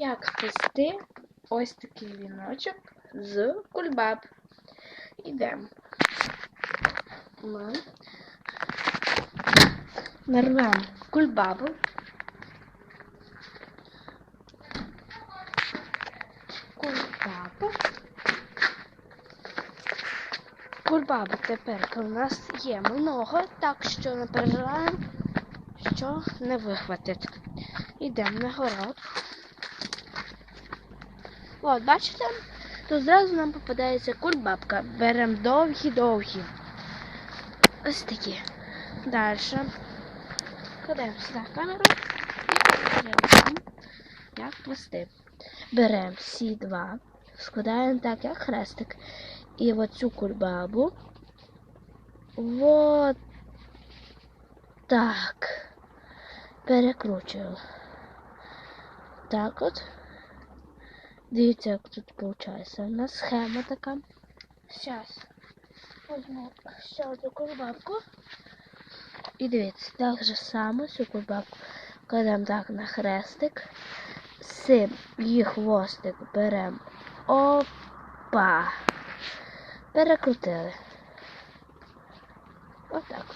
Як сплести ось такий віночок з кульбаб. Ідемо. Ми нарвемо кульбабу. Кульбабу. Кульбаби тепер у нас є много, так що не переживаємо, що не вихватить. Йдемо на город. От, бачите? Тут зразу нам попадається кульбабка. Беремо довгі-довгі. Ось такі. Далі. Кладемо сюди камеру і покажемо, як плести. Беремо всі два, складаємо так, як хрестик. І оцю кульбабу. Вот так. Перекручуємо. Так от. Дивіться, як тут виходить. У нас схема така. Зараз візьму ще одну кульбабку. І дивіться, так же само цю кульбабку кладемо так на хрестик. З її хвостик беремо. Опа! Перекрутили. Отак.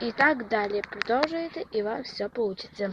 І так далі продовжуєте, і вам все вийде.